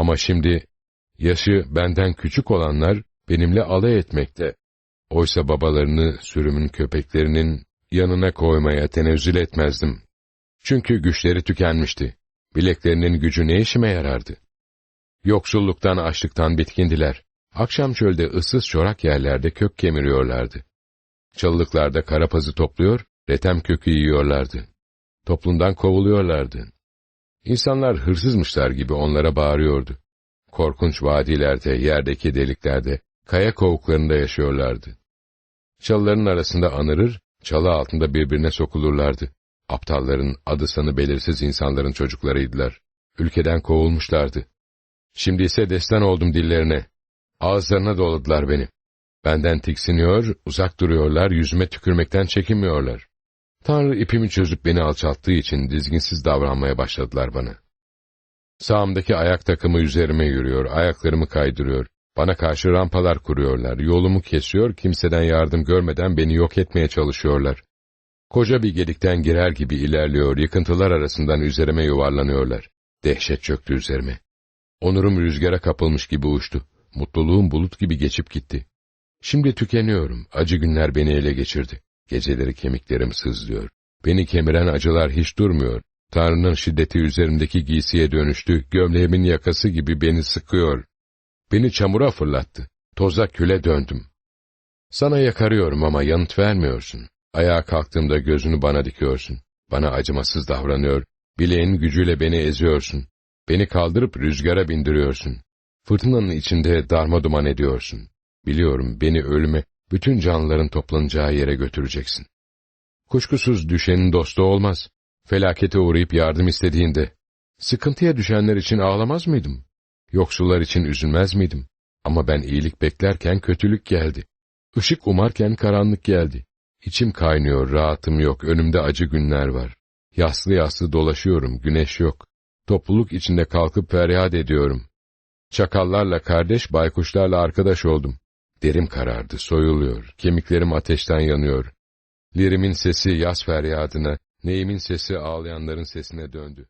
Ama şimdi yaşı benden küçük olanlar benimle alay etmekte. Oysa babalarını sürümün köpeklerinin yanına koymaya tenezzül etmezdim. Çünkü güçleri tükenmişti. Bileklerinin gücü ne işime yarardı? Yoksulluktan, açlıktan bitkindiler. Akşam çölde ıssız çorak yerlerde kök kemiriyorlardı. Çalılıklarda karapazı topluyor, retem kökü yiyorlardı. Toplumdan kovuluyorlardı. İnsanlar hırsızmışlar gibi onlara bağırıyordu. Korkunç vadilerde, yerdeki deliklerde, kaya kovuklarında yaşıyorlardı. Çalıların arasında anırır, çalı altında birbirine sokulurlardı. Aptalların, adı sanı belirsiz insanların çocuklarıydılar. Ülkeden kovulmuşlardı. Şimdi ise destan oldum dillerine. Ağızlarına doladılar beni. Benden tiksiniyor, uzak duruyorlar, yüzüme tükürmekten çekinmiyorlar. Tanrı ipimi çözüp beni alçalttığı için dizginsiz davranmaya başladılar bana. Sağımdaki ayak takımı üzerime yürüyor, ayaklarımı kaydırıyor. Bana karşı rampalar kuruyorlar, yolumu kesiyor, kimseden yardım görmeden beni yok etmeye çalışıyorlar. Koca bir gelikten girer gibi ilerliyor, yıkıntılar arasından üzerime yuvarlanıyorlar. Dehşet çöktü üzerime. Onurum rüzgara kapılmış gibi uçtu. Mutluluğum bulut gibi geçip gitti. Şimdi tükeniyorum, acı günler beni ele geçirdi. Geceleri kemiklerim sızlıyor. Beni kemiren acılar hiç durmuyor. Tanrı'nın şiddeti üzerimdeki giysiye dönüştü, gömleğimin yakası gibi beni sıkıyor. Beni çamura fırlattı, toza küle döndüm. Sana yakarıyorum ama yanıt vermiyorsun. Ayağa kalktığımda gözünü bana dikiyorsun. Bana acımasız davranıyor, bileğin gücüyle beni eziyorsun. Beni kaldırıp rüzgara bindiriyorsun. Fırtınanın içinde darma duman ediyorsun. Biliyorum beni ölüme, bütün canlıların toplanacağı yere götüreceksin. Kuşkusuz düşenin dostu olmaz. Felakete uğrayıp yardım istediğinde, sıkıntıya düşenler için ağlamaz mıydım? Yoksullar için üzülmez miydim? Ama ben iyilik beklerken kötülük geldi. Işık umarken karanlık geldi. İçim kaynıyor, rahatım yok, önümde acı günler var. Yaslı yaslı dolaşıyorum, güneş yok. Topluluk içinde kalkıp feryat ediyorum. Çakallarla kardeş, baykuşlarla arkadaş oldum. Derim karardı, soyuluyor, kemiklerim ateşten yanıyor. Lirimin sesi yaz feryadına, neyimin sesi ağlayanların sesine döndü.